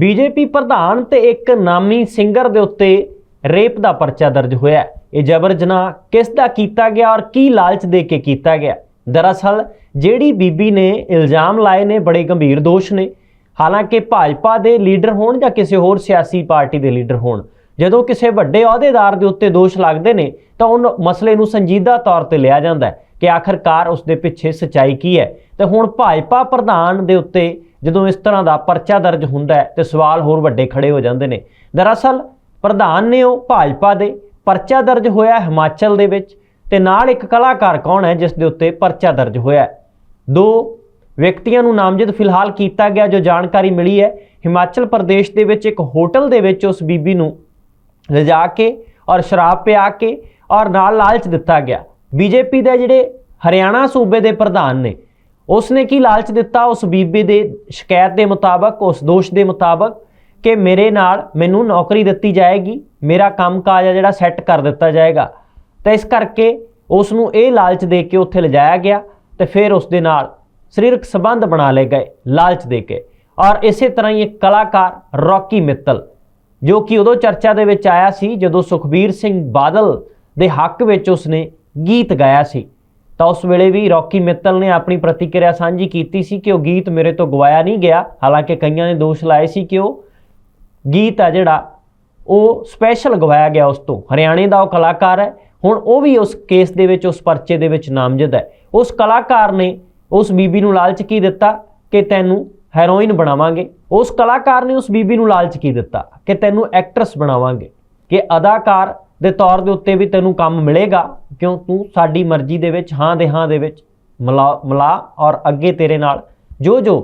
BJP ਪ੍ਰਧਾਨ ਤੇ ਇੱਕ ਨਾਮੀ ਸਿੰਗਰ ਦੇ ਉੱਤੇ ਰੇਪ ਦਾ ਪਰਚਾ ਦਰਜ ਹੋਇਆ ਇਹ ਜਬਰ ਜਨਾਹ ਕਿਸ ਦਾ ਕੀਤਾ ਗਿਆ ਔਰ ਕੀ ਲਾਲਚ ਦੇ ਕੇ ਕੀਤਾ ਗਿਆ? ਦਰਅਸਲ, ਜਿਹੜੀ ਬੀਬੀ ਨੇ ਇਲਜ਼ਾਮ ਲਾਏ ਨੇ, ਬੜੇ ਗੰਭੀਰ ਦੋਸ਼ ਨੇ। ਹਾਲਾਂਕਿ ਭਾਜਪਾ ਦੇ ਲੀਡਰ ਹੋਣ ਜਾਂ ਕਿਸੇ ਹੋਰ ਸਿਆਸੀ ਪਾਰਟੀ ਦੇ ਲੀਡਰ ਹੋਣ, ਜਦੋਂ ਕਿਸੇ ਵੱਡੇ ਅਹੁਦੇਦਾਰ ਦੇ ਉੱਤੇ ਦੋਸ਼ ਲੱਗਦੇ ਨੇ, ਤਾਂ ਉਹ ਮਸਲੇ ਨੂੰ ਸੰਜੀਦਾ ਤੌਰ ਤੇ ਲਿਆ ਜਾਂਦਾ ਕਿ ਆਖਰਕਾਰ ਉਸ ਦੇ ਪਿੱਛੇ ਸਚਾਈ ਕੀ ਹੈ। ਤੇ ਹੁਣ ਭਾਜਪਾ ਪ੍ਰਧਾਨ ਦੇ ਉੱਤੇ ਜਦੋਂ ਇਸ ਤਰ੍ਹਾਂ ਦਾ ਪਰਚਾ ਦਰਜ ਹੁੰਦਾ ਹੈ ਤੇ ਸਵਾਲ ਹੋਰ ਵੱਡੇ ਖੜੇ ਹੋ ਜਾਂਦੇ ਨੇ। ਦਰਅਸਲ, ਪ੍ਰਧਾਨ ਨੇ ਉਹ ਭਾਜਪਾ ਦੇ ਪਰਚਾ ਦਰਜ ਹੋਇਆ ਹਿਮਾਚਲ ਦੇ ਵਿੱਚ ਤੇ ਨਾਲ ਇੱਕ ਕਲਾਕਾਰ ਕੌਣ ਹੈ ਜਿਸ ਦੇ ਉੱਤੇ ਪਰਚਾ ਦਰਜ ਹੋਇਆ ਦੋ ਵਿਅਕਤੀਆਂ ਨੂੰ ਨਾਮਜ਼ਦ ਫਿਲਹਾਲ ਕੀਤਾ ਗਿਆ ਜੋ ਜਾਣਕਾਰੀ ਮਿਲੀ ਹੈ। ਹਿਮਾਚਲ ਪ੍ਰਦੇਸ਼ ਦੇ ਵਿੱਚ ਇੱਕ ਹੋਟਲ ਦੇ ਵਿੱਚ ਉਸ ਬੀਬੀ ਨੂੰ ਲਿਜਾ ਕੇ ਔਰ ਸ਼ਰਾਬ ਪਿਆ ਕੇ ਔਰ ਨਾਲ ਲਾਲਚ ਦਿੱਤਾ ਗਿਆ। ਬੀਜੇਪੀ ਦੇ ਜਿਹੜੇ ਹਰਿਆਣਾ ਸੂਬੇ ਦੇ ਪ੍ਰਧਾਨ ਨੇ ਉਸ ਨੇ ਕੀ ਲਾਲਚ ਦਿੱਤਾ ਉਸ ਬੀਬੀ ਦੇ ਸ਼ਿਕਾਇਤ ਦੇ ਮੁਤਾਬਕ, ਉਸ ਦੋਸ਼ ਦੇ ਮੁਤਾਬਕ ਕਿ ਮੇਰੇ ਨਾਲ ਮੈਨੂੰ ਨੌਕਰੀ ਦਿੱਤੀ ਜਾਏਗੀ, ਮੇਰਾ ਕੰਮਕਾਜ ਆ ਜਿਹੜਾ ਸੈੱਟ ਕਰ ਦਿੱਤਾ ਜਾਏਗਾ। ਤਾਂ ਇਸ ਕਰਕੇ ਉਸ ਨੂੰ ਇਹ ਲਾਲਚ ਦੇ ਕੇ ਉੱਥੇ ਲਿਜਾਇਆ ਗਿਆ ਤੇ ਫਿਰ ਉਸ ਦੇ ਨਾਲ ਸਰੀਰਕ ਸੰਬੰਧ ਬਣਾ ਲਏ ਗਏ, ਲਾਲਚ ਦੇ ਕੇ। ਔਰ ਇਸੇ ਤਰ੍ਹਾਂ ਹੀ ਇੱਕ ਕਲਾਕਾਰ, ਰੌਕੀ ਮਿੱਤਲ, ਜੋ ਕਿ ਉਦੋਂ ਚਰਚਾ ਦੇ ਵਿੱਚ ਆਇਆ ਸੀ ਜਦੋਂ ਸੁਖਬੀਰ ਸਿੰਘ ਬਾਦਲ ਦੇ ਹੱਕ ਵਿੱਚ ਉਸਨੇ ਗੀਤ ਗਾਇਆ ਸੀ। ਤਾਂ ਉਸ ਵੇਲੇ ਵੀ ਰੌਕੀ ਮਿੱਤਲ ਨੇ ਆਪਣੀ ਪ੍ਰਤੀਕਿਰਿਆ ਸਾਂਝੀ ਕੀਤੀ ਸੀ ਕਿ ਉਹ ਗੀਤ ਮੇਰੇ ਤੋਂ ਗਵਾਇਆ ਨਹੀਂ ਗਿਆ। ਹਾਲਾਂਕਿ ਕਈਆਂ ਨੇ ਦੋਸ਼ ਲਾਏ ਸੀ ਕਿ ਉਹ ਗੀਤ ਆ ਜਿਹੜਾ ਉਹ ਸਪੈਸ਼ਲ ਗਵਾਇਆ ਗਿਆ ਉਸ ਤੋਂ। ਹਰਿਆਣੇ ਦਾ ਉਹ ਕਲਾਕਾਰ ਹੈ। ਹੁਣ ਉਹ ਵੀ ਉਸ ਕੇਸ ਦੇ ਵਿੱਚ, ਉਸ ਪਰਚੇ ਦੇ ਵਿੱਚ ਨਾਮਜ਼ਦ ਹੈ। ਉਸ ਕਲਾਕਾਰ ਨੇ ਉਸ ਬੀਬੀ ਨੂੰ ਲਾਲਚ ਕੀ ਦਿੱਤਾ? ਕਿ ਤੈਨੂੰ ਹੈਰੋਇਨ ਬਣਾਵਾਂਗੇ। ਉਸ ਕਲਾਕਾਰ ਨੇ ਉਸ ਬੀਬੀ ਨੂੰ ਲਾਲਚ ਕੀ ਦਿੱਤਾ? ਕਿ ਤੈਨੂੰ ਐਕਟਰਸ ਬਣਾਵਾਂਗੇ। ਕਿ ਅਦਾਕਾਰ ਦੇ ਤੌਰ ਦੇ ਉੱਤੇ ਵੀ ਤੈਨੂੰ ਕੰਮ ਮਿਲੇਗਾ। ਕਿਉਂ ਤੂੰ ਸਾਡੀ ਮਰਜ਼ੀ ਦੇ ਵਿੱਚ, ਹਾਂ ਦੇ ਹਾਂ ਦੇ ਵਿੱਚ ਮਿਲਾ ਮਿਲਾ ਔਰ ਅੱਗੇ ਤੇਰੇ ਨਾਲ ਜੋ ਜੋ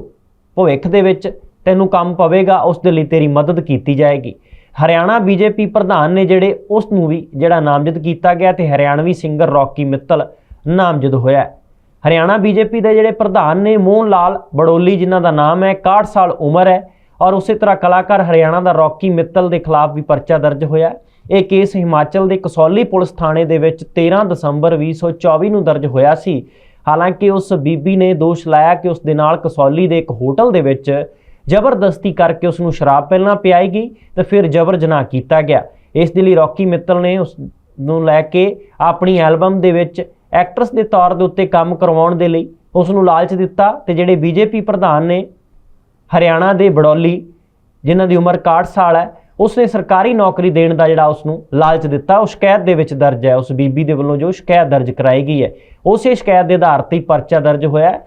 ਭਵਿੱਖ ਦੇ ਵਿੱਚ ਤੈਨੂੰ ਕੰਮ ਪਵੇਗਾ, ਉਸ ਦੇ ਲਈ ਤੇਰੀ ਮਦਦ ਕੀਤੀ ਜਾਏਗੀ ਹਰਿਆਣਾ ਬੀਜੇਪੀ ਪ੍ਰਧਾਨ ਨੇ ਜਿਹੜੇ ਉਸ ਨੂੰ ਵੀ ਜਿਹੜਾ ਨਾਮਜ਼ਦ ਕੀਤਾ ਗਿਆ ਤੇ ਹਰਿਆਣਵੀ ਸਿੰਗਰ ਰੌਕੀ ਮਿੱਤਲ ਨਾਮਜ਼ਦ ਹੋਇਆ ਹੈ। ਹਰਿਆਣਾ ਬੀਜੇਪੀ ਦੇ ਜਿਹੜੇ ਪ੍ਰਧਾਨ ਨੇ, ਮੋਹਨ ਲਾਲ ਬੜੋਲੀ ਜਿਨ੍ਹਾਂ ਦਾ ਨਾਮ ਹੈ 61 ਸਾਲ ਉਮਰ ਹੈ ਔਰ ਉਸੇ ਤਰ੍ਹਾਂ ਕਲਾਕਾਰ ਹਰਿਆਣਾ ਦਾ ਰੌਕੀ ਮਿੱਤਲ ਦੇ ਖਿਲਾਫ ਵੀ ਪਰਚਾ ਦਰਜ ਹੋਇਆ ਇਹ ਕੇਸ ਹਿਮਾਚਲ ਦੇ ਕਸੌਲੀ ਪੁਲਿਸ ਥਾਣੇ ਦੇ ਵਿੱਚ 13 ਦਸੰਬਰ 2024 ਨੂੰ ਦਰਜ ਹੋਇਆ ਸੀ। ਹਾਲਾਂਕਿ ਉਸ ਬੀਬੀ ਨੇ ਦੋਸ਼ ਲਾਇਆ ਕਿ ਉਸ ਦੇ ਨਾਲ ਕਸੌਲੀ ਦੇ ਇੱਕ ਹੋਟਲ ਦੇ ਵਿੱਚ ਜ਼ਬਰਦਸਤੀ ਕਰਕੇ ਉਸ ਨੂੰ ਸ਼ਰਾਬ ਪਹਿਲਾਂ ਪਿਆਈ ਗਈ ਤੇ ਫਿਰ ਜਬਰ ਜਨਾਹ ਕੀਤਾ ਗਿਆ। ਇਸ ਦੇ ਲਈ ਰੌਕੀ ਮਿੱਤਲ ਨੇ ਉਸ ਨੂੰ ਲੈ ਕੇ ਆਪਣੀ ਐਲਬਮ ਦੇ ਵਿੱਚ ਐਕਟਰਸ ਦੇ ਤੌਰ ਦੇ ਉੱਤੇ ਕੰਮ ਕਰਵਾਉਣ ਦੇ ਲਈ ਉਸ ਨੂੰ ਲਾਲਚ ਦਿੱਤਾ ਤੇ ਜਿਹੜੇ ਬੀਜੇਪੀ ਪ੍ਰਧਾਨ ਨੇ ਹਰਿਆਣਾ ਦੇ ਬੜੌਲੀ, ਜਿਨ੍ਹਾਂ ਦੀ ਉਮਰ 61 ਸਾਲ ਹੈ ਉਸਨੇ ਸਰਕਾਰੀ ਨੌਕਰੀ ਦੇਣ ਦਾ ਜਿਹੜਾ ਉਸ ਨੂੰ ਲਾਲਚ ਦਿੱਤਾ, ਉਹ ਸ਼ਿਕਾਇਤ ਦੇ ਵਿੱਚ ਦਰਜ ਹੈ। ਉਸ ਬੀਬੀ ਦੇ ਵੱਲੋਂ ਜੋ ਸ਼ਿਕਾਇਤ ਦਰਜ ਕਰਾਈ ਗਈ ਹੈ, ਉਸੇ ਸ਼ਿਕਾਇਤ ਦੇ ਆਧਾਰ ਤੇ ਹੀ ਪਰਚਾ ਦਰਜ ਹੋਇਆ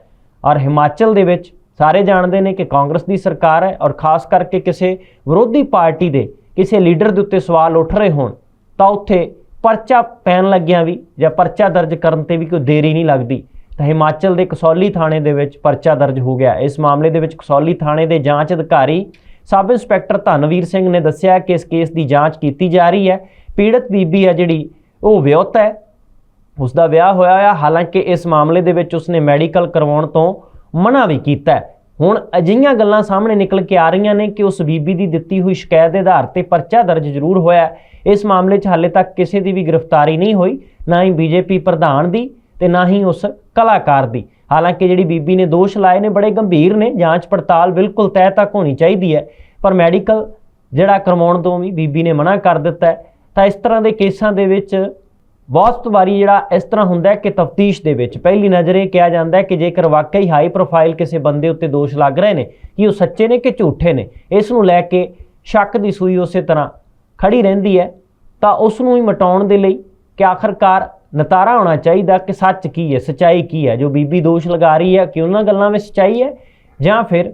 ਔਰ ਹਿਮਾਚਲ ਦੇ ਵਿੱਚ ਸਾਰੇ ਜਾਣਦੇ ਨੇ ਕਿ ਕਾਂਗਰਸ ਦੀ ਸਰਕਾਰ ਹੈ ਔਰ ਖਾਸ ਕਰਕੇ ਕਿਸੇ ਵਿਰੋਧੀ ਪਾਰਟੀ ਦੇ ਕਿਸੇ ਲੀਡਰ ਦੇ ਉੱਤੇ ਸਵਾਲ ਉੱਠ ਰਹੇ ਹੋਣ, ਤਾਂ ਉੱਥੇ ਪਰਚਾ ਪੈਣ ਲੱਗਿਆਂ ਵੀ ਜਾਂ ਪਰਚਾ ਦਰਜ ਕਰਨ ਤੇ ਵੀ ਕੋਈ ਦੇਰੀ ਨਹੀਂ ਲੱਗਦੀ। ਤਾਂ ਹਿਮਾਚਲ ਦੇ ਕਸੌਲੀ ਥਾਣੇ ਦੇ ਵਿੱਚ ਪਰਚਾ ਦਰਜ ਹੋ ਗਿਆ। ਇਸ ਮਾਮਲੇ ਦੇ ਵਿੱਚ ਕਸੌਲੀ ਥਾਣੇ ਦੇ ਜਾਂਚ ਅਧਿਕਾਰੀ ਸਬ ਇੰਸਪੈਕਟਰ ਧਨਵੀਰ ਸਿੰਘ ਨੇ ਦੱਸਿਆ ਕਿ ਇਸ ਕੇਸ ਦੀ ਜਾਂਚ ਕੀਤੀ ਜਾ ਰਹੀ ਹੈ। ਪੀੜਤ ਬੀਬੀ ਹੈ ਜਿਹੜੀ, ਉਹ ਵਿਆਹੁਤ ਹੈ। ਉਸ ਦਾ ਵਿਆਹ ਹੋਇਆ ਹੋਇਆ, ਹਾਲਾਂਕਿ ਇਸ ਮਾਮਲੇ ਦੇ ਵਿੱਚ ਉਸਨੇ ਮੈਡੀਕਲ ਕਰਵਾਉਣ ਤੋਂ ਮਨਾ ਵੀ ਕੀਤਾ ਹੈ। ਹੁਣ ਅਜਿਹੀਆਂ ਗੱਲਾਂ ਸਾਹਮਣੇ ਨਿਕਲ ਕੇ ਆ ਰਹੀਆਂ ਨੇ ਕਿ ਉਸ ਬੀਬੀ ਦੀ ਦਿੱਤੀ ਹੋਈ ਸ਼ਿਕਾਇਤ ਦੇ ਆਧਾਰ ਤੇ ਪਰਚਾ ਦਰਜ ਜ਼ਰੂਰ ਹੋਇਆ ਇਸ ਮਾਮਲੇ 'ਚ ਹਾਲੇ ਤੱਕ ਕਿਸੇ ਦੀ ਵੀ ਗ੍ਰਿਫਤਾਰੀ ਨਹੀਂ ਹੋਈ, ਨਾ ਹੀ ਬੀਜੇਪੀ ਪ੍ਰਧਾਨ ਦੀ। ਤੇ ਨਾ ਹੀ ਉਸ ਕਲਾਕਾਰ ਦੀ। ਹਾਲਾਂਕਿ ਜਿਹੜੀ ਬੀਬੀ ਨੇ ਦੋਸ਼ ਲਾਏ ਨੇ, ਬੜੇ ਗੰਭੀਰ ਨੇ। ਜਾਂਚ ਪੜਤਾਲ ਬਿਲਕੁਲ ਤੈਅ ਤੱਕ ਹੋਣੀ ਚਾਹੀਦੀ ਹੈ। ਪਰ ਮੈਡੀਕਲ ਜਿਹੜਾ ਕਰਵਾਉਣ ਤੋਂ ਵੀ ਬੀਬੀ ਨੇ ਮਨਾ ਕਰ ਦਿੱਤਾ ਤਾਂ ਇਸ ਤਰ੍ਹਾਂ ਦੇ ਕੇਸਾਂ ਦੇ ਵਿੱਚ ਬਹੁਤ ਵਾਰੀ ਜਿਹੜਾ ਇਸ ਤਰ੍ਹਾਂ ਹੁੰਦਾ ਕਿ ਤਫਤੀਸ਼ ਦੇ ਵਿੱਚ ਪਹਿਲੀ ਨਜ਼ਰ ਇਹ ਕਿਹਾ ਜਾਂਦਾ ਕਿ ਜੇਕਰ ਵਾਕਈ ਹਾਈ ਪ੍ਰੋਫਾਈਲ ਕਿਸੇ ਬੰਦੇ ਉੱਤੇ ਦੋਸ਼ ਲੱਗ ਰਹੇ ਨੇ, ਕਿ ਉਹ ਸੱਚੇ ਨੇ ਕਿ ਝੂਠੇ ਨੇ, ਇਸ ਨੂੰ ਲੈ ਕੇ ਸ਼ੱਕ ਦੀ ਸੂਈ ਉਸੇ ਤਰ੍ਹਾਂ ਖੜੀ ਰਹਿੰਦੀ ਹੈ, ਤਾਂ ਉਸ ਨੂੰ ਹੀ ਮਟਾਉਣ ਦੇ ਲਈ ਕਿ ਆਖਰਕਾਰ ਨਤਾਰਾ ਹੋਣਾ ਚਾਹੀਦਾ ਕਿ ਸੱਚ ਕੀ ਹੈ, ਸਚਾਈ ਕੀ ਹੈ? ਜੋ ਬੀਬੀ ਦੋਸ਼ ਲਗਾ ਰਹੀ ਹੈ ਕਿ ਉਹਨਾਂ ਗੱਲਾਂ ਵਿੱਚ ਸਚਾਈ ਹੈ ਜਾਂ ਫਿਰ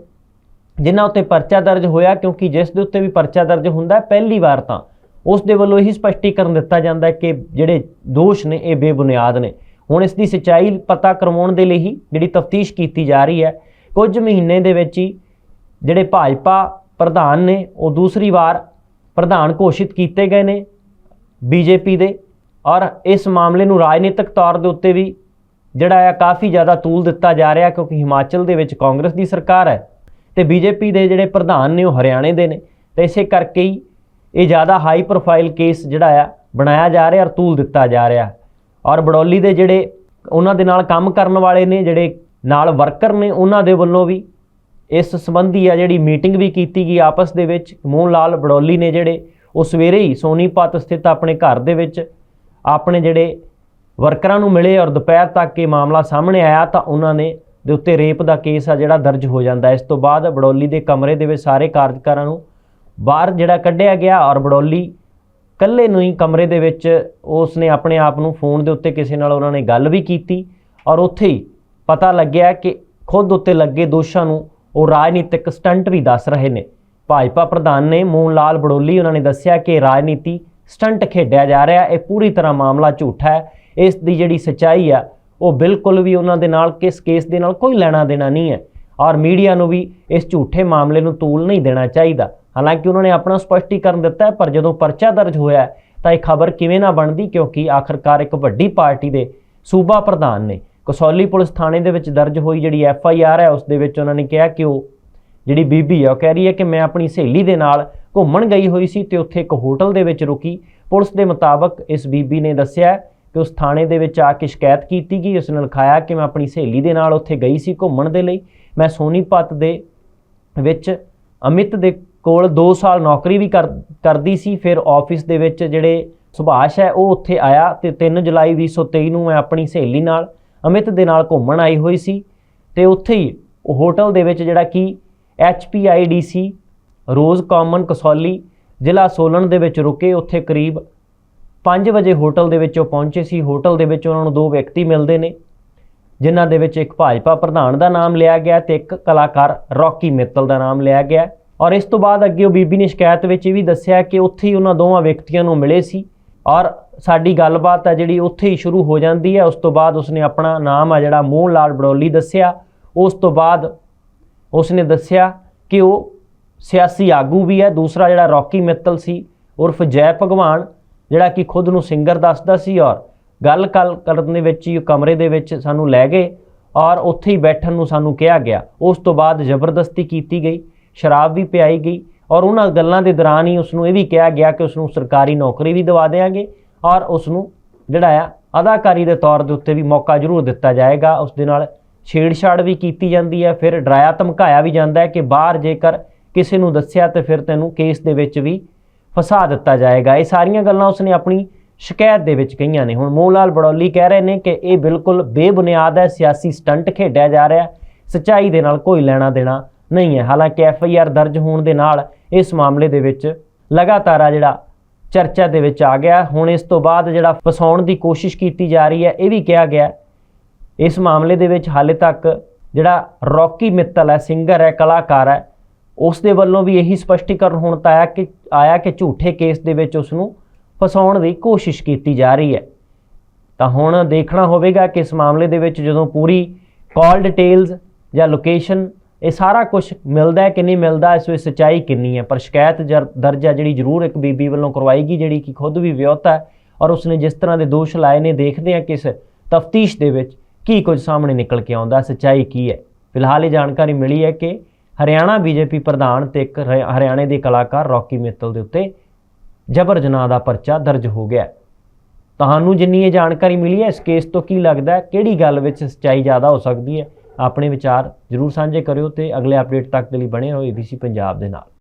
ਜਿਨ੍ਹਾਂ ਉੱਤੇ ਪਰਚਾ ਦਰਜ ਹੋਇਆ, ਕਿਉਂਕਿ ਜਿਸ ਦੇ ਉੱਤੇ ਵੀ ਪਰਚਾ ਦਰਜ ਹੁੰਦਾ ਪਹਿਲੀ ਵਾਰ ਤਾਂ ਉਸ ਦੇ ਵੱਲੋਂ ਇਹੀ ਸਪਸ਼ਟੀਕਰਨ ਦਿੱਤਾ ਜਾਂਦਾ ਹੈ ਕਿ ਜਿਹੜੇ ਦੋਸ਼ ਨੇ, ਇਹ ਬੇਬੁਨਿਆਦ ਨੇ। ਹੁਣ ਇਸ ਦੀ ਸਚਾਈ ਪਤਾ ਕਰਵਾਉਣ ਦੇ ਲਈ ਹੀ ਜਿਹੜੀ ਤਫਤੀਸ਼ ਕੀਤੀ ਜਾ ਰਹੀ ਹੈ, ਕੁਝ ਮਹੀਨੇ ਦੇ ਵਿੱਚ ਹੀ ਜਿਹੜੇ ਭਾਜਪਾ ਪ੍ਰਧਾਨ ਨੇ, ਉਹ ਦੂਸਰੀ ਵਾਰ ਪ੍ਰਧਾਨ ਘੋਸ਼ਿਤ ਕੀਤੇ ਗਏ ਨੇ ਬੀਜੇਪੀ ਦੇ। ਔਰ ਇਸ ਮਾਮਲੇ ਨੂੰ ਰਾਜਨੀਤਿਕ ਤੌਰ ਦੇ ਉੱਤੇ ਵੀ ਜਿਹੜਾ ਆ ਕਾਫੀ ਜ਼ਿਆਦਾ ਤੂਲ ਦਿੱਤਾ ਜਾ ਰਿਹਾ ਕਿਉਂਕਿ ਹਿਮਾਚਲ ਦੇ ਵਿੱਚ ਕਾਂਗਰਸ ਦੀ ਸਰਕਾਰ ਹੈ ਤੇ ਬੀਜੇਪੀ ਦੇ ਜਿਹੜੇ ਪ੍ਰਧਾਨ ਨੇ ਉਹ ਹਰਿਆਣੇ ਦੇ ਨੇ ਤੇ ਇਸੇ ਕਰਕੇ ਹੀ ਇਹ ਜ਼ਿਆਦਾ ਹਾਈ ਪ੍ਰੋਫਾਈਲ ਕੇਸ ਜਿਹੜਾ ਆ ਬਣਾਇਆ ਜਾ ਰਿਹਾ ਔਰ ਤੂਲ ਦਿੱਤਾ ਜਾ ਰਿਹਾ। ਔਰ ਬੜੌਲੀ ਦੇ ਜਿਹੜੇ ਉਹਨਾਂ ਦੇ ਨਾਲ ਕੰਮ ਕਰਨ ਵਾਲੇ ਨੇ, ਜਿਹੜੇ ਨਾਲ ਵਰਕਰ ਨੇ, ਉਹਨਾਂ ਦੇ ਵੱਲੋਂ ਵੀ ਇਸ ਸੰਬੰਧੀ ਆ ਜਿਹੜੀ ਮੀਟਿੰਗ ਵੀ ਕੀਤੀ ਗਈ ਆਪਸ ਦੇ ਵਿੱਚ। ਮੋਹਨ ਲਾਲ ਬੜੌਲੀ ਨੇ ਜਿਹੜੇ ਉਹ ਸਵੇਰੇ ਹੀ ਸੋਨੀਪਤ ਸਥਿਤ ਆਪਣੇ ਘਰ ਦੇ ਵਿੱਚ ਆਪਣੇ ਜਿਹੜੇ ਵਰਕਰਾਂ ਨੂੰ ਮਿਲੇ ਔਰ ਦੁਪਹਿਰ ਤੱਕ ਇਹ ਮਾਮਲਾ ਸਾਹਮਣੇ ਆਇਆ ਤਾਂ ਉਹਨਾਂ ਨੇ ਦੇ ਉੱਤੇ ਰੇਪ ਦਾ ਕੇਸ ਆ ਜਿਹੜਾ ਦਰਜ ਹੋ ਜਾਂਦਾ ਇਸ ਤੋਂ ਬਾਅਦ ਬੜੌਲੀ ਦੇ ਕਮਰੇ ਦੇ ਵਿੱਚ ਸਾਰੇ ਕਾਰਜਕਾਰਾਂ ਨੂੰ ਬਾਹਰ ਜਿਹੜਾ ਕੱਢਿਆ ਗਿਆ ਔਰ ਬੜੌਲੀ ਕੱਲੇ ਨੂੰ ਹੀ ਕਮਰੇ ਦੇ ਵਿੱਚ ਉਸ ਨੇ ਆਪਣੇ ਆਪ ਨੂੰ ਫੋਨ ਦੇ ਉੱਤੇ ਕਿਸੇ ਨਾਲ ਉਹਨਾਂ ਨੇ ਗੱਲ ਵੀ ਕੀਤੀ ਔਰ ਉੱਥੇ ਹੀ ਪਤਾ ਲੱਗਿਆ ਕਿ ਖੁਦ ਉੱਤੇ ਲੱਗੇ ਦੋਸ਼ਾਂ ਨੂੰ ਉਹ ਰਾਜਨੀਤਿਕ ਸਟੰਟ ਵੀ ਦੱਸ ਰਹੇ ਨੇ। ਭਾਜਪਾ ਪ੍ਰਧਾਨ ਨੇ ਮੋਹਨ ਲਾਲ ਬੜੋਲੀ, ਉਹਨਾਂ ਨੇ ਦੱਸਿਆ ਕਿ ਰਾਜਨੀਤੀ ਸਟੰਟ ਖੇਡਿਆ ਜਾ ਰਿਹਾ, ਇਹ ਪੂਰੀ ਤਰ੍ਹਾਂ ਮਾਮਲਾ ਝੂਠਾ ਹੈ। ਇਸ ਦੀ ਜਿਹੜੀ ਸਚਾਈ ਆ, ਉਹ ਬਿਲਕੁਲ ਵੀ ਉਹਨਾਂ ਦੇ ਨਾਲ, ਕਿਸ ਕੇਸ ਦੇ ਨਾਲ ਕੋਈ ਲੈਣਾ ਦੇਣਾ ਨਹੀਂ ਹੈ। ਔਰ ਮੀਡੀਆ ਨੂੰ ਵੀ ਇਸ ਝੂਠੇ ਮਾਮਲੇ ਨੂੰ ਤੂਲ ਨਹੀਂ ਦੇਣਾ ਚਾਹੀਦਾ। ਹਾਲਾਂਕਿ ਉਹਨਾਂ ਨੇ ਆਪਣਾ ਸਪਸ਼ਟੀਕਰਨ ਦਿੱਤਾ, ਪਰ ਜਦੋਂ ਪਰਚਾ ਦਰਜ ਹੋਇਆ, ਤਾਂ ਇਹ ਖਬਰ ਕਿਵੇਂ ਨਾ ਬਣਦੀ, ਕਿਉਂਕਿ ਆਖਰਕਾਰ ਇੱਕ ਵੱਡੀ ਪਾਰਟੀ ਦੇ ਸੂਬਾ ਪ੍ਰਧਾਨ ਨੇ, ਕਸੌਲੀ ਪੁਲਿਸ ਥਾਣੇ ਦੇ ਵਿੱਚ ਦਰਜ ਹੋਈ ਜਿਹੜੀ ਐਫ ਆਈ ਆਰ ਹੈ, ਉਸ ਦੇ ਵਿੱਚ ਉਹਨਾਂ ਨੇ ਕਿਹਾ ਕਿ ਉਹ ਜਿਹੜੀ ਬੀਬੀ ਆ, ਉਹ ਕਹਿ ਰਹੀ ਹੈ ਕਿ ਮੈਂ ਆਪਣੀ ਸਹੇਲੀ ਦੇ ਨਾਲ ਘੁੰਮਣ ਗਈ ਹੋਈ ਸੀ ਤੇ ਉੱਥੇ ਇੱਕ ਹੋਟਲ ਦੇ ਵਿੱਚ ਰੁਕੀ। ਪੁਲਿਸ ਦੇ ਮੁਤਾਬਕ ਇਸ ਬੀਬੀ ਨੇ ਦੱਸਿਆ ਕਿ ਉਸ ਥਾਣੇ ਦੇ ਵਿੱਚ ਆ ਕੇ ਸ਼ਿਕਾਇਤ ਕੀਤੀ ਗਈ। ਉਸ ਨੇ ਲਿਖਾਇਆ ਕਿ ਮੈਂ ਆਪਣੀ ਸਹੇਲੀ ਦੇ ਨਾਲ ਉੱਥੇ ਗਈ ਸੀ ਘੁੰਮਣ ਦੇ ਲਈ। ਮੈਂ ਸੋਨੀਪਤ ਦੇ ਵਿੱਚ, ਅਮਿਤ ਦੇ ਕੋਲ 2 ਸਾਲ ਨੌਕਰੀ ਵੀ ਕਰ, ਕਰਦੀ ਸੀ। ਫਿਰ ਆਫਿਸ ਦੇ ਵਿੱਚ ਜਿਹੜੇ ਸੁਭਾਸ਼ ਹੈ, ਉਹ ਉੱਥੇ ਆਇਆ ਤੇ 3 ਜੁਲਾਈ 2023 ਨੂੰ ਮੈਂ ਆਪਣੀ ਸਹੇਲੀ ਨਾਲ, ਅਮਿਤ ਦੇ ਨਾਲ ਘੁੰਮਣ ਆਈ ਹੋਈ ਸੀ। ਤੇ ਉੱਥੇ ਹੀ ਹੋਟਲ ਦੇ ਵਿੱਚ ਜਿਹੜਾ ਕਿ HPIDC ਰੋਜ਼ ਕਾਮਨ ਕਸੌਲੀ, ਜ਼ਿਲ੍ਹਾ ਸੋਲਨ ਦੇ ਵਿੱਚ ਰੁਕੇ, ਉੱਥੇ ਕਰੀਬ 5 ਵਜੇ ਹੋਟਲ ਦੇ ਵਿੱਚ ਉਹ ਪਹੁੰਚੇ ਸੀ। ਹੋਟਲ ਦੇ ਵਿੱਚ ਉਹਨਾਂ ਨੂੰ ਦੋ ਵਿਅਕਤੀ ਮਿਲਦੇ ਨੇ, ਜਿਨ੍ਹਾਂ ਦੇ ਵਿੱਚ ਇੱਕ ਭਾਜਪਾ ਪ੍ਰਧਾਨ ਦਾ ਨਾਮ ਲਿਆ ਗਿਆ ਤੇ ਇੱਕ ਕਲਾਕਾਰ ਰੌਕੀ ਮਿੱਤਲ ਦਾ ਨਾਮ ਲਿਆ ਗਿਆ। ਔਰ ਇਸ ਤੋਂ ਬਾਅਦ ਅੱਗੇ ਉਹ ਬੀਬੀ ਨੇ ਸ਼ਿਕਾਇਤ ਵਿੱਚ ਇਹ ਵੀ ਦੱਸਿਆ ਕਿ ਉੱਥੇ ਹੀ ਉਹਨਾਂ ਦੋਵਾਂ ਵਿਅਕਤੀਆਂ ਨੂੰ ਮਿਲੇ ਸੀ ਔਰ ਸਾਡੀ ਗੱਲਬਾਤ ਹੈ ਜਿਹੜੀ ਉੱਥੇ ਹੀ ਸ਼ੁਰੂ ਹੋ ਜਾਂਦੀ ਹੈ। ਉਸ ਤੋਂ ਬਾਅਦ ਉਸਨੇ ਆਪਣਾ ਨਾਮ ਆ ਜਿਹੜਾ ਮੋਹਨ ਲਾਲ ਬੜੌਲੀ ਦੱਸਿਆ। ਉਸ ਤੋਂ ਬਾਅਦ ਉਸਨੇ ਦੱਸਿਆ ਕਿ ਉਹ ਸਿਆਸੀ ਆਗੂ ਵੀ ਹੈ। ਦੂਸਰਾ ਜਿਹੜਾ ਰੌਕੀ ਮਿੱਤਲ ਸੀ, ਉਰਫ ਜੈ ਭਗਵਾਨ, ਜਿਹੜਾ ਕਿ ਖੁਦ ਨੂੰ ਸਿੰਗਰ ਦੱਸਦਾ ਸੀ ਔਰ ਗੱਲ ਕਲ ਕਰਨ ਦੇ ਵਿੱਚ ਹੀ ਉਹ ਕਮਰੇ ਦੇ ਵਿੱਚ ਸਾਨੂੰ ਲੈ ਗਏ ਔਰ ਉੱਥੇ ਹੀ ਬੈਠਣ ਨੂੰ ਸਾਨੂੰ ਕਿਹਾ ਗਿਆ। ਉਸ ਤੋਂ ਬਾਅਦ ਜ਼ਬਰਦਸਤੀ ਕੀਤੀ ਗਈ, ਸ਼ਰਾਬ ਵੀ ਪਿਆਈ ਗਈ ਔਰ ਉਹਨਾਂ ਗੱਲਾਂ ਦੇ ਦੌਰਾਨ ਹੀ ਉਸ ਨੂੰ ਇਹ ਵੀ ਕਿਹਾ ਗਿਆ ਕਿ ਉਸ ਨੂੰ ਸਰਕਾਰੀ ਨੌਕਰੀ ਵੀ ਦਿਵਾ ਦੇਵਾਂਗੇ ਔਰ ਉਸ ਨੂੰ ਜਿਹੜਾ ਆ ਅਦਾਕਾਰੀ ਦੇ ਤੌਰ ਦੇ ਉੱਤੇ ਵੀ ਮੌਕਾ ਜ਼ਰੂਰ ਦਿੱਤਾ ਜਾਏਗਾ। ਉਸ ਦੇ ਨਾਲ ਛੇੜਛਾੜ ਵੀ ਕੀਤੀ ਜਾਂਦੀ ਹੈ, ਫਿਰ ਡਰਾਇਆ ਧਮਕਾਇਆ ਵੀ ਜਾਂਦਾ ਹੈ ਕਿ ਬਾਹਰ ਜੇਕਰ ਕਿਸੇ ਨੂੰ ਦੱਸਿਆ ਤੇ ਫਿਰ ਤੈਨੂੰ ਕੇਸ ਦੇ ਵਿੱਚ ਵੀ ਫਸਾ ਦਿੱਤਾ ਜਾਏਗਾ। ਇਹ ਸਾਰੀਆਂ ਗੱਲਾਂ ਉਸਨੇ ਆਪਣੀ ਸ਼ਿਕਾਇਤ ਦੇ ਵਿੱਚ ਕਹੀਆਂ ਨੇ। ਹੁਣ ਮੋਹਨ ਲਾਲ ਬੜੌਲੀ ਕਹਿ ਰਹੇ ਨੇ ਕਿ ਇਹ ਬਿਲਕੁਲ ਬੇਬੁਨਿਆਦ ਹੈ, ਸਿਆਸੀ ਸਟੰਟ ਖੇਡਿਆ ਜਾ ਰਿਹਾ ਹੈ, ਸੱਚਾਈ ਦੇ ਨਾਲ ਕੋਈ ਲੈਣਾ ਦੇਣਾ ਨਹੀਂ ਹੈ। ਹਾਲਾਂਕਿ ਐਫ ਆਈ ਆਰ ਦਰਜ ਹੋਣ ਦੇ ਨਾਲ ਇਸ ਮਾਮਲੇ ਦੇ ਵਿੱਚ ਲਗਾਤਾਰ ਆ ਜਿਹੜਾ ਚਰਚਾ ਦੇ ਵਿੱਚ ਆ ਗਿਆ। ਹੁਣ ਇਸ ਤੋਂ ਬਾਅਦ ਜਿਹੜਾ ਫਸਾਉਣ ਦੀ ਕੋਸ਼ਿਸ਼ ਕੀਤੀ ਜਾ ਰਹੀ ਹੈ, ਇਹ ਵੀ ਕਿਹਾ ਗਿਆ ਇਸ ਮਾਮਲੇ ਦੇ ਵਿੱਚ ਹਾਲੇ ਤੱਕ ਜਿਹੜਾ ਰੌਕੀ ਮਿੱਤਲ ਹੈ ਸਿੰਗਰ ਹੈ, ਕਲਾਕਾਰ ਹੈ ਉਸ ਦੇ ਵੱਲੋਂ ਵੀ ਇਹੀ ਸਪਸ਼ਟੀਕਰਨ ਹੁਣ ਤਾਂ ਆਇਆ ਕਿ ਆਇਆ ਕਿ ਝੂਠੇ ਕੇਸ ਦੇ ਵਿੱਚ ਉਸ ਨੂੰ ਫਸਾਉਣ ਦੀ ਕੋਸ਼ਿਸ਼ ਕੀਤੀ ਜਾ ਰਹੀ ਹੈ। ਤਾਂ ਹੁਣ ਦੇਖਣਾ ਹੋਵੇਗਾ ਕਿ ਇਸ ਮਾਮਲੇ ਦੇ ਵਿੱਚ ਜਦੋਂ ਪੂਰੀ ਕਾਲ ਡਿਟੇਲਸ ਜਾਂ ਲੋਕੇਸ਼ਨ ਇਹ ਸਾਰਾ ਕੁਝ ਮਿਲਦਾ ਹੈ ਕਿ ਨਹੀਂ ਮਿਲਦਾ, ਇਸ ਵਿੱਚ ਸੱਚਾਈ ਕਿੰਨੀ ਹੈ? ਪਰ ਸ਼ਿਕਾਇਤ ਜਰ- ਦਰਜ ਹੈ ਜਿਹੜੀ ਜ਼ਰੂਰ ਇੱਕ ਬੀਬੀ ਵੱਲੋਂ ਕਰਵਾਈ ਗਈ ਜਿਹੜੀ ਕਿ ਖੁਦ ਵੀ ਵਿਆਹੁਤਾ ਹੈ ਔਰ ਉਸਨੇ ਜਿਸ ਤਰ੍ਹਾਂ ਦੇ ਦੋਸ਼ ਲਾਏ ਨੇ, ਦੇਖਦੇ ਹਾਂ ਕਿਸ ਤਫਤੀਸ਼ ਦੇ ਵਿੱਚ ਕੀ ਕੁਝ ਸਾਹਮਣੇ ਨਿਕਲ ਕੇ ਆਉਂਦਾ, ਸੱਚਾਈ ਕੀ ਹੈ? ਫਿਲਹਾਲ ਇਹ ਜਾਣਕਾਰੀ ਮਿਲੀ ਹੈ ਕਿ ਹਰਿਆਣਾ ਬੀਜੇਪੀ ਪ੍ਰਧਾਨ ਤੇ ਇੱਕ ਹਰਿਆਣੇ ਦੇ ਕਲਾਕਾਰ ਰੌਕੀ ਮਿੱਤਲ ਦੇ ਉੱਤੇ ਜਬਰ ਜਨਾਹ ਦਾ ਪਰਚਾ ਦਰਜ ਹੋ ਗਿਆ ਤੁਹਾਨੂੰ ਜਿੰਨੀ ਇਹ ਜਾਣਕਾਰੀ ਮਿਲੀ ਹੈ, ਇਸ ਕੇਸ ਤੋਂ ਕੀ ਲੱਗਦਾ ਕਿਹੜੀ ਗੱਲ ਵਿੱਚ ਸੱਚਾਈ ਜ਼ਿਆਦਾ ਹੋ ਸਕਦੀ ਹੈ, ਆਪਣੇ ਵਿਚਾਰ ਜਰੂਰ ਸਾਂਝੇ ਕਰਿਓ ਤੇ ਅਗਲੇ ਅਪਡੇਟ ਤੱਕ ਦੇ ਲਈ ਬਣੇ ਰਹੋ ABC ਪੰਜਾਬ ਦੇ ਨਾਲ।